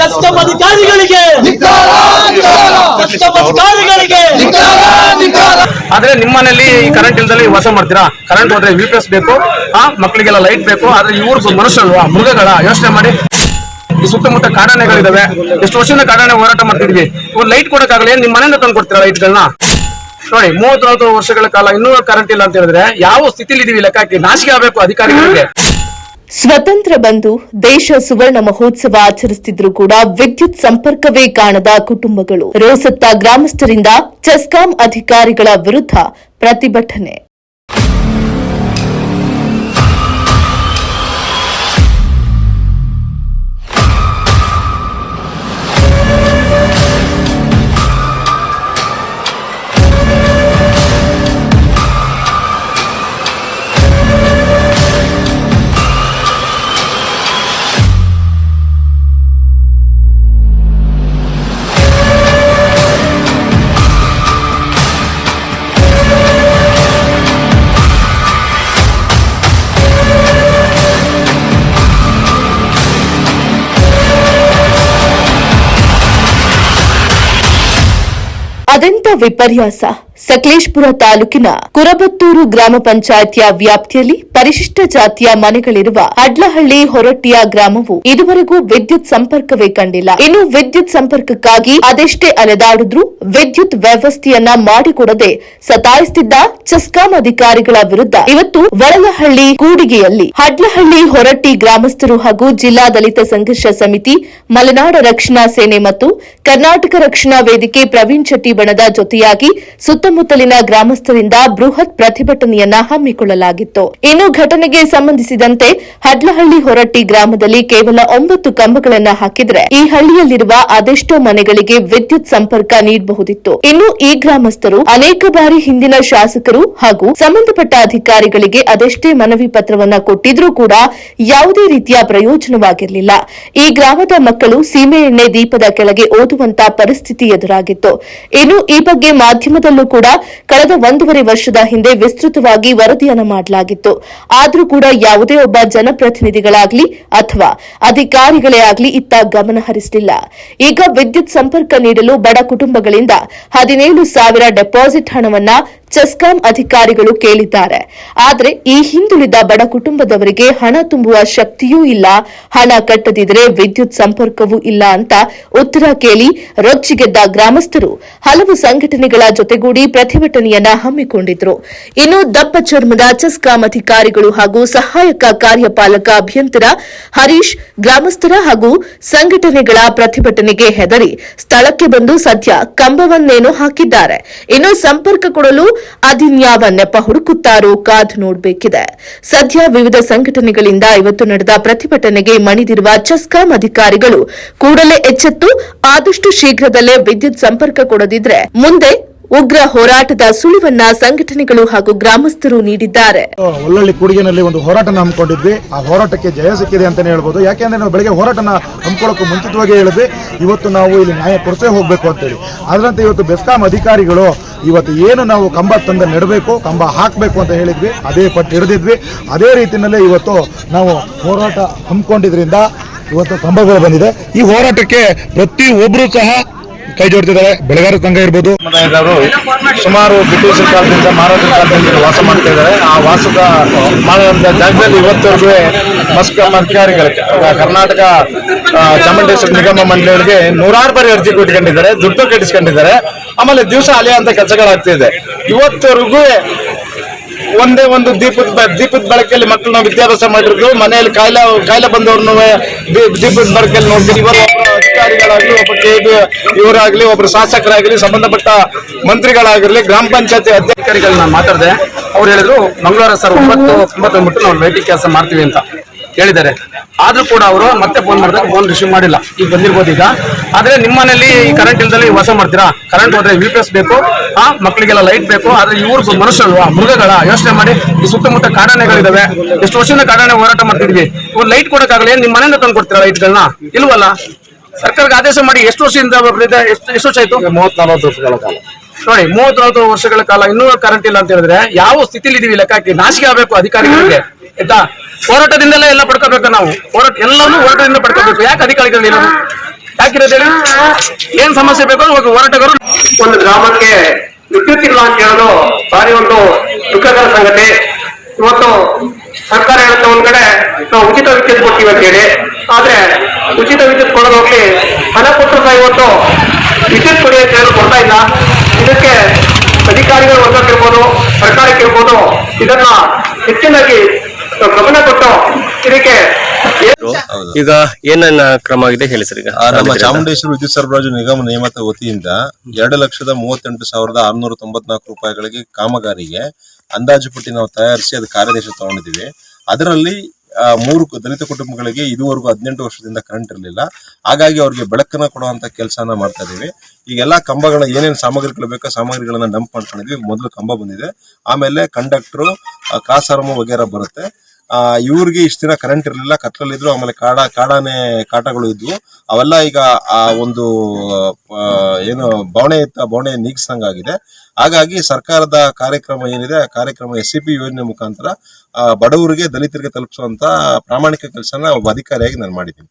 Custom ಅಧಿಕಾರಿಗಳಿಗೆ custom ಅಧಿಕಾರಿಗಳಿಗೆ ಆದ್ರೆ ನಿಮ್ಮ ಮನೇಲಿ ಈ ಕರೆಂಟ್ ಇಲ್ದಲ್ಲಿ ವಾಸ ಮಾಡ್ತೀರಾ? ಕರೆಂಟ್ ಹೋದ್ರೆ ವಿ ಪಿ ಬೇಕು, ಆ ಮಕ್ಕಳಿಗೆಲ್ಲ ಲೈಟ್ ಬೇಕು, ಆದ್ರೆ ಇವ್ರು ಮನುಷ್ಯಲ್ವಾ ಮೃಗಗಳ ಯೋಚನೆ ಮಾಡಿ. ಈ ಸುತ್ತಮುತ್ತ ಕಾಡಾನೆಗಳಿದಾವೆ. ಎಷ್ಟು ವರ್ಷದಿಂದ ಕಾರಣ ಹೋರಾಟ ಮಾಡ್ತಿದ್ವಿ. ಇವ್ರು ಲೈಟ್ ಕೊಡಕ್ಕಾಗಲಿ ಏನ್ ನಿಮ್ ಮನೆಯಿಂದ ತಂದು ಕೊಡ್ತೀರಾ ಲೈಟ್ಗಳನ್ನ ನೋಡಿ ಮೂವತ್ತು ನಲವತ್ತು ವರ್ಷಗಳ ಕಾಲ ಇನ್ನೂ ಕರೆಂಟ್ ಇಲ್ಲ ಅಂತ ಹೇಳಿದ್ರೆ ಯಾವ ಸ್ಥಿತಿಲಿ ಇದೀವಿ ಲೆಕ್ಕಕ್ಕೆ ನಾಶಿಕೆ ಆಗಬೇಕು ಅಧಿಕಾರಿಗಳಿಗೆ. ಸ್ವತಂತ್ರ ಬಂದು ದೇಶ ಸುವರ್ಣ ಮಹೋತ್ಸವ ಆಚರಿಸುತ್ತಿದ್ರೂ ಕೂಡ ವಿದ್ಯುತ್ ಸಂಪರ್ಕವೇ ಕಾಣದ ಕುಟುಂಬಗಳು. ರೋಸತ್ತ ಗ್ರಾಮಸ್ಥರಿಂದ ಚೆಸ್ಕಾಂ ಅಧಿಕಾರಿಗಳ ವಿರುದ್ಧ ಪ್ರತಿಭಟನೆ. ವಿಪರ್ಯಾಸ. ಸಕಲೇಶ್ಪುರ ತಾಲೂಕಿನ ಕುರಬತ್ತೂರು ಗ್ರಾಮ ಪಂಚಾಯತಿಯ ವ್ಯಾಪ್ತಿಯಲ್ಲಿ ಪರಿಶಿಷ್ಟ ಜಾತಿಯ ಮನೆಗಳಿರುವ ಅಡ್ಲಹಳ್ಳಿ ಹೊರಟ್ಟಿಯ ಗ್ರಾಮವು ಇದುವರೆಗೂ ವಿದ್ಯುತ್ ಸಂಪರ್ಕವೇ ಕಂಡಿಲ್ಲ. ಇನ್ನು ವಿದ್ಯುತ್ ಸಂಪರ್ಕಕ್ಕಾಗಿ ಅದೆಷ್ಟೇ ಅಲೆದಾಡಿದ್ರೂ ವಿದ್ಯುತ್ ವ್ಯವಸ್ಥೆಯನ್ನ ಮಾಡಿಕೊಡದೆ ಸತಾಯಿಸುತ್ತಿದ್ದ ಚೆಸ್ಕಾಂ ಅಧಿಕಾರಿಗಳ ವಿರುದ್ಧ ಇವತ್ತು ವರಲಹಳ್ಳಿ ಕೂಡಿಗೆಯಲ್ಲಿ ಅಡ್ಲಹಳ್ಳಿ ಹೊರಟ್ಟಿ ಗ್ರಾಮಸ್ಥರು ಹಾಗೂ ಜಿಲ್ಲಾ ದಲಿತ ಸಂಘರ್ಷ ಸಮಿತಿ, ಮಲೆನಾಡ ರಕ್ಷಣಾ ಸೇನೆ ಮತ್ತು ಕರ್ನಾಟಕ ರಕ್ಷಣಾ ವೇದಿಕೆ ಪ್ರವೀಣ್ ಶೆಟ್ಟಿ ಬಣದ ಜೊತೆಯಾಗಿ ಸುತ್ತಮುತ್ತಲಿನ ಗ್ರಾಮಸ್ಥರಿಂದ ಬೃಹತ್ ಪ್ರತಿಭಟನೆಯನ್ನ ಹಮ್ಮಿಕೊಳ್ಳಲಾಗಿತ್ತು. ಇನ್ನು ಘಟನೆಗೆ ಸಂಬಂಧಿಸಿದಂತೆ ಹಡ್ಲಹಳ್ಳಿ ಹೊರಟ್ಟಿ ಗ್ರಾಮದಲ್ಲಿ ಕೇವಲ ಒಂಬತ್ತು ಕಂಬಗಳನ್ನ ಹಾಕಿದ್ರೆ ಈ ಹಳ್ಳಿಯಲ್ಲಿರುವ ಅದೆಷ್ಟೋ ಮನೆಗಳಿಗೆ ವಿದ್ಯುತ್ ಸಂಪರ್ಕ ನೀಡಬಹುದಿತ್ತು. ಇನ್ನು ಈ ಗ್ರಾಮಸ್ಥರು ಅನೇಕ ಬಾರಿ ಹಿಂದಿನ ಶಾಸಕರು ಹಾಗೂ ಸಂಬಂಧಪಟ್ಟ ಅಧಿಕಾರಿಗಳಿಗೆ ಅದೆಷ್ಟೇ ಮನವಿ ಪತ್ರವನ್ನ ಕೊಟ್ಟಿದ್ರೂ ಕೂಡ ಯಾವುದೇ ರೀತಿಯ ಪ್ರಯೋಜನವಾಗಿರಲಿಲ್ಲ. ಈ ಗ್ರಾಮದ ಮಕ್ಕಳು ಸೀಮೆಎಣ್ಣೆ ದೀಪದ ಕೆಳಗೆ ಓದುವಂತ ಪರಿಸ್ಥಿತಿ ಎದುರಾಗಿತ್ತು. ಇನ್ನು ಈ ಬಗ್ಗೆ ಮಾಧ್ಯಮದಲ್ಲೂ ಕೂಡ ಕಳೆದ ಒಂದೂವರೆ ವರ್ಷದ ಹಿಂದೆ ವಿಸ್ತೃತವಾಗಿ ವರದಿಯನ್ನು ಮಾಡಲಾಗಿತ್ತು. ಆದರೂ ಕೂಡ ಯಾವುದೇ ಒಬ್ಬ ಜನಪ್ರತಿನಿಧಿಗಳಾಗ್ಲಿ ಅಥವಾ ಅಧಿಕಾರಿಗಳೇ ಆಗಲಿ ಇತ್ತ ಗಮನ ಹರಿಸಲಿಲ್ಲ. ಈಗ ವಿದ್ಯುತ್ ಸಂಪರ್ಕ ನೀಡಲು ಬಡ ಕುಟುಂಬಗಳಿಂದ ಹದಿನೇಳು ಸಾವಿರ ಡೆಪಾಸಿಟ್ ಹಣವನ್ನ ಚೆಸ್ಕಾಂ ಅಧಿಕಾರಿಗಳು ಕೇಳಿದ್ದಾರೆ. ಆದರೆ ಈ ಹಿಂದುಳಿದ ಬಡ ಕುಟುಂಬದವರಿಗೆ ಹಣ ತುಂಬುವ ಶಕ್ತಿಯೂ ಇಲ್ಲ. ಹಣ ಕಟ್ಟದಿದ್ರೆ ವಿದ್ಯುತ್ ಸಂಪರ್ಕವೂ ಇಲ್ಲ ಅಂತ ಉತ್ತರ ಕೇಳಿ ರೊಚ್ಚಿಗೆದ್ದ ಗ್ರಾಮಸ್ಥರು ಹಲವು ಸಂಘಟನೆಗಳ ಜೊತೆಗೂಡಿ ಪ್ರತಿಭಟನೆಯನ್ನ ಹಮ್ಮಿಕೊಂಡಿದ್ರು. ಇನ್ನು ದಪ್ಪ ಚರ್ಮದ ಚೆಸ್ಕಾಂ ಅಧಿಕಾರಿಗಳು ಹಾಗೂ ಸಹಾಯಕ ಕಾರ್ಯಪಾಲಕ ಅಭಿಯಂತರ ಹರೀಶ್, ಗ್ರಾಮಸ್ಥರ ಹಾಗೂ ಸಂಘಟನೆಗಳ ಪ್ರತಿಭಟನೆಗೆ ಹೆದರಿ ಸ್ಥಳಕ್ಕೆ ಬಂದು ಸದ್ಯ ಕಂಬವನ್ನೇನು ಹಾಕಿದ್ದಾರೆ. ಇನ್ನು ಸಂಪರ್ಕ ಕೊಡಲು ಅದಿನ್ಯಾವ ನೆಪ ಹುಡುಕುತ್ತಾರೋ ಕಾದು ನೋಡಬೇಕಿದೆ. ಸದ್ಯ ವಿವಿಧ ಸಂಘಟನೆಗಳಿಂದ ಇವತ್ತು ನಡೆದ ಪ್ರತಿಭಟನೆಗೆ ಮಣಿದಿರುವ ಚೆಸ್ಕಾಂ ಅಧಿಕಾರಿಗಳು ಕೂಡಲೇ ಎಚ್ಚೆತ್ತು, ಆದಷ್ಟು ಶೀಘ್ರದಲ್ಲೇ ವಿದ್ಯುತ್ ಸಂಪರ್ಕ ಕೊಡದಿದ್ರೆ ಮುಂದೆ ಉಗ್ರ ಹೋರಾಟದ ಸುಳಿವನ್ನ ಸಂಘಟನೆಗಳು ಹಾಗೂ ಗ್ರಾಮಸ್ಥರು ನೀಡಿದ್ದಾರೆ. ಒಳ್ಳೊಳ್ಳಿ ಕೂಡಿಗೆನಲ್ಲಿ ಒಂದು ಹೋರಾಟನ ಹಮ್ಮಿಕೊಂಡಿದ್ವಿ. ಆ ಹೋರಾಟಕ್ಕೆ ಜಯ ಸಿಕ್ಕಿದೆ ಅಂತಾನೆ ಹೇಳ್ಬೋದು. ಯಾಕೆಂದ್ರೆ ನಾವು ಬೆಳಗ್ಗೆ ಹೋರಾಟನ ಹಮ್ಮಿಕೊಳ್ಳೋಕೆ ಮುಂಚಿತವಾಗಿ ಹೇಳಿದ್ವಿ. ಇವತ್ತು ನಾವು ಇಲ್ಲಿ ನ್ಯಾಯ ಕೊಡಿಸೇ ಹೋಗಬೇಕು ಅಂತೇಳಿ. ಅದರಂತೆ ಇವತ್ತು ಬೆಸ್ಕಾಂ ಅಧಿಕಾರಿಗಳು ಇವತ್ತು ಏನು ನಾವು ಕಂಬ ತಂದ ನೆಡಬೇಕು, ಕಂಬ ಹಾಕಬೇಕು ಅಂತ ಹೇಳಿದ್ವಿ. ಅದೇ ಪಟ್ಟು ಹಿಡಿದಿದ್ವಿ. ಅದೇ ರೀತಿಯಲ್ಲೇ ಇವತ್ತು ನಾವು ಹೋರಾಟ ಹಮ್ಮಿಕೊಂಡಿದ್ರಿಂದ ಇವತ್ತು ಕಂಬಗಳು ಬಂದಿದೆ. ಈ ಹೋರಾಟಕ್ಕೆ ಪ್ರತಿ ಒಬ್ಬರು ಸಹ ಕೈ ಜೋಡ್ತಿದ್ದಾರೆ. ಬೆಳಗಾರ ಸಂಘ ಇರ್ಬೋದು. ಸಮುದಾಯದವರು ಸುಮಾರು ಬ್ರಿಟಿಷ್ ಕಾಲದಿಂದ ಮಹಾರಾಜರ ಕಾಲದಿಂದ ವಾಸ ಮಾಡ್ತಾ ಇದ್ದಾರೆ. ಆ ವಾಸದ ಮಾಡಿದಂತ ಜಾಗದಲ್ಲಿ ಇವತ್ತವರೆಗೂ ಮಸ್ಕ ಅಧಿಕಾರಿಗಳಿಗೆ ಕರ್ನಾಟಕ ಚಾಮುಂಡೇಶ್ವರ ನಿಗಮ ಮಂಡಳಿಯವರಿಗೆ ನೂರಾರು ಬಾರಿ ಅರ್ಜಿ ಕೊಟ್ಕೊಂಡಿದ್ದಾರೆ. ದುಡ್ಡು ಕಟ್ಟಿಸ್ಕೊಂಡಿದ್ದಾರೆ. ಆಮೇಲೆ ದಿವಸ ಅಲೆಯುವಂತ ಕೆಲಸಗಳಾಗ್ತಿದೆ ಇವತ್ತವರೆಗೂ ಒಂದೇ ಒಂದು ದೀಪದ ದೀಪದ ಬೆಳಕಲ್ಲಿ ಮಕ್ಕಳನ್ನ ವಿದ್ಯಾಭ್ಯಾಸ ಮಾಡಿರೋದು, ಮನೆಯಲ್ಲಿ ಕಾಯಿಲೆ ಕಾಯಿಲೆ ಬಂದವ್ರನ್ನೂ ದೀಪದ ಬೆಳಕಲ್ಲಿ ನೋಡ್ತೀವಿ ಇವರು ಒಬ್ಬರು ಅಧಿಕಾರಿಗಳಾಗ್ಲಿ, ಒಬ್ಬ ಕೆ ಇವರಾಗಲಿ ಒಬ್ಬರು ಶಾಸಕರಾಗಲಿ, ಸಂಬಂಧಪಟ್ಟ ಮಂತ್ರಿಗಳಾಗಿರಲಿ, ಗ್ರಾಮ ಪಂಚಾಯತಿ ಅಧಿಕಾರಿಗಳನ್ನ ಮಾತಾಡಿದೆ, ಅವ್ರು ಹೇಳಿದ್ರು, ಮಂಗಳವಾರ ಸರ್, ಒಂಬತ್ತು ಒಂಬತ್ತು ಬಿಟ್ಟು ನಾವು ವೈಟಿಂಗ್ ಕೆಲಸ ಮಾಡ್ತೀವಿ ಅಂತ ಹೇಳಿದ್ದಾರೆ. ಆದ್ರೂ ಕೂಡ ಅವರು ಮತ್ತೆ ಫೋನ್ ಮಾಡಿದಾಗ ಫೋನ್ ರಿಸೀವ್ ಮಾಡಿಲ್ಲ. ಈಗ ಬಂದಿರ್ಬೋದು ಈಗ. ಆದ್ರೆ ಈ ಕರೆಂಟ್ ಇಲ್ದಲ್ಲಿ ವಾಸ ಮಾಡ್ತೀರಾ? ಕರೆಂಟ್ ಹೋದ್ರೆ ವಿ ಪಿ ಎಸ್ ಬೇಕು, ಆ ಮಕ್ಕಳಿಗೆಲ್ಲ ಲೈಟ್ ಬೇಕು, ಆದ್ರೆ ಇವ್ರು ಮನುಷ್ಯಲ್ವಾ ಮೃಗಗಳ ಯೋಚನೆ ಮಾಡಿ, ಈ ಸುತ್ತಮುತ್ತ ಕಾಡಾನೆಗಳಿದಾವೆ. ಎಷ್ಟು ವರ್ಷದಿಂದ ಕಾರಣ ಹೋರಾಟ ಮಾಡ್ತಿದ್ವಿ. ಇವ್ರು ಲೈಟ್ ಕೊಡಕ್ಕಾಗಲಿ ನಿಮ್ಮ ಮನೆಯಿಂದ ತಂದು ಕೊಡ್ತೀರಾ ಲೈಟ್ಗಳನ್ನ ಇಲ್ವಲ್ಲ? ಸರ್ಕಾರಕ್ಕೆ ಆದೇಶ ಮಾಡಿ ಎಷ್ಟು ವರ್ಷದಿಂದ? ಎಷ್ಟು ಎಷ್ಟು ವರ್ಷ ಆಯ್ತು? ಮೂವತ್ ನಲವತ್ತು ವರ್ಷಗಳ ಕಾಲ. ನೋಡಿ ಮೂವತ್ ನಲವತ್ತು ವರ್ಷಗಳ ಕಾಲ ಇನ್ನೂ ಕರೆಂಟ್ ಇಲ್ಲ ಅಂತ ಹೇಳಿದ್ರೆ ಯಾವ ಸ್ಥಿತಿಲಿ ಇದೀವಿ ಲೆಕ್ಕಕ್ಕೆ? ನಾಶಿಗೆ ನಾಶಿಕೆ ಆಗಬೇಕು ಅಧಿಕಾರಿಗಳಿಗೆ ಆಯ್ತಾ? ಹೋರಾಟದಿಂದಲೇ ಎಲ್ಲ ಪಡ್ಕೋಬೇಕು ನಾವು. ಹೋರಾಟ ಎಲ್ಲವನ್ನೂ ಹೋರಾಟದಿಂದ ಪಡ್ಕೋಬೇಕು. ಯಾಕೆ ಅಧಿಕಾರಿಗಳು ಇಲ್ಲ? ಹಾಕಿರೋದು ಹೇಳಿ? ಏನ್ ಸಮಸ್ಯೆ ಬೇಕೋ ಇವಾಗ ಹೋರಾಟಗಾರರು ಒಂದು ಗ್ರಾಮಕ್ಕೆ ವಿದ್ಯುತ್ ಇಲ್ಲ ಅಂತ ಹೇಳೋದು ಭಾರಿ ಒಂದು ದುಃಖಕರ ಸಂಗತಿ. ಇವತ್ತು ಸರ್ಕಾರ ಹೇಳುತ್ತೆ ಒಂದ್ ಕಡೆ ನಾವು ಉಚಿತ ವಿದ್ಯುತ್ ಕೊಡ್ತೀವಿ ಅಂತ ಹೇಳಿ. ಆದ್ರೆ ಉಚಿತ ವಿದ್ಯುತ್ ಕೊಡೋದು ಹೋಗ್ಲಿ. ಹಣ ಕೊಟ್ಟರು ಸಹ ಇವತ್ತು. ವಿದ್ಯುತ್ ಕೊಡಿ ಅಂತ ಹೇಳಿ ಕೊಡ್ತಾ ಇಲ್ಲ. ಇದಕ್ಕೆ ಅಧಿಕಾರಿಗಳು ವರ್ಗಕ್ಕಿರ್ಬೋದು ಸರ್ಕಾರಕ್ಕಿರ್ಬೋದು ಇದನ್ನ ಹೆಚ್ಚಿನಾಗಿ ಗಮನ ಕೊಟ್ಟು ಇದಕ್ಕೆ ಈಗ ಏನನ್ನ ಕ್ರಮ ಆಗಿದೆ ಹೇಳಿ ಸರ್ ಈಗ? ನಮ್ಮ ಚಾಮುಂಡೇಶ್ವರಿ ವಿದ್ಯುತ್ ಸರಬರಾಜು ನಿಗಮ ನೇಮಕ ವತಿಯಿಂದ ಎರಡು ಲಕ್ಷದ ಮೂವತ್ತೆಂಟು ಸಾವಿರದ ಆರುನೂರ ತೊಂಬತ್ನಾಲ್ಕು ರೂಪಾಯಿಗಳಿಗೆ ಕಾಮಗಾರಿಗೆ ಅಂದಾಜು ಪಟ್ಟಿ ನಾವು ತಯಾರಿಸಿ ಅದು ಕಾರ್ಯದೇಶ ತಗೊಂಡಿದ್ದೀವಿ. ಅದರಲ್ಲಿ ಮೂರು ದಲಿತ ಕುಟುಂಬಗಳಿಗೆ ಇದುವರೆಗೂ ಹದಿನೆಂಟು ವರ್ಷದಿಂದ ಕರೆಂಟ್ ಇರಲಿಲ್ಲ. ಹಾಗಾಗಿ ಅವ್ರಿಗೆ ಬೆಳಕನ್ನ ಕೊಡುವಂತ ಕೆಲಸನ ಮಾಡ್ತಾ ಇದೀವಿ ಈಗ ಎಲ್ಲಾ ಕಂಬಗಳ ಏನೇನು ಸಾಮಗ್ರಿಗಳು ಬೇಕೋ ಸಾಮಗ್ರಿಗಳನ್ನ ಡಂಪ್ ಮಾಡ್ಕೊಂಡಿದ್ವಿ. ಮೊದಲು ಕಂಬ ಬಂದಿದೆ. ಆಮೇಲೆ ಕಂಡಕ್ಟರ್ ಕಾಸಾರಮ ವಗೇರ ಬರುತ್ತೆ. ಇವ್ರಿಗೆ ಇಷ್ಟು ದಿನ ಕರೆಂಟ್ ಇರಲಿಲ್ಲ. ಕತ್ಲಲ್ಲಿದ್ರು ಆಮೇಲೆ ಕಾಡ, ಕಾಡಾನೆ ಕಾಟಗಳು ಇದ್ವು. ಅವೆಲ್ಲ ಈಗ, ಆ, ಒಂದು ಏನು ಬವಣೆ ಇತ್ತ ಬವಣೆ ನೀಗಿಸಂಗಾಗಿದೆ ಹಾಗಾಗಿ ಸರ್ಕಾರದ ಕಾರ್ಯಕ್ರಮ ಏನಿದೆ, ಆ ಕಾರ್ಯಕ್ರಮ ಎಸ್ ಸಿ ಪಿ ಯೋಜನೆ ಮುಖಾಂತರ ಬಡವರಿಗೆ ದಲಿತರಿಗೆ ತಲುಪಿಸುವಂತ ಪ್ರಾಮಾಣಿಕ ಕೆಲಸನ ಒಬ್ಬ ಅಧಿಕಾರಿಯಾಗಿ ನಾನು ಮಾಡಿದ್ದೀನಿ.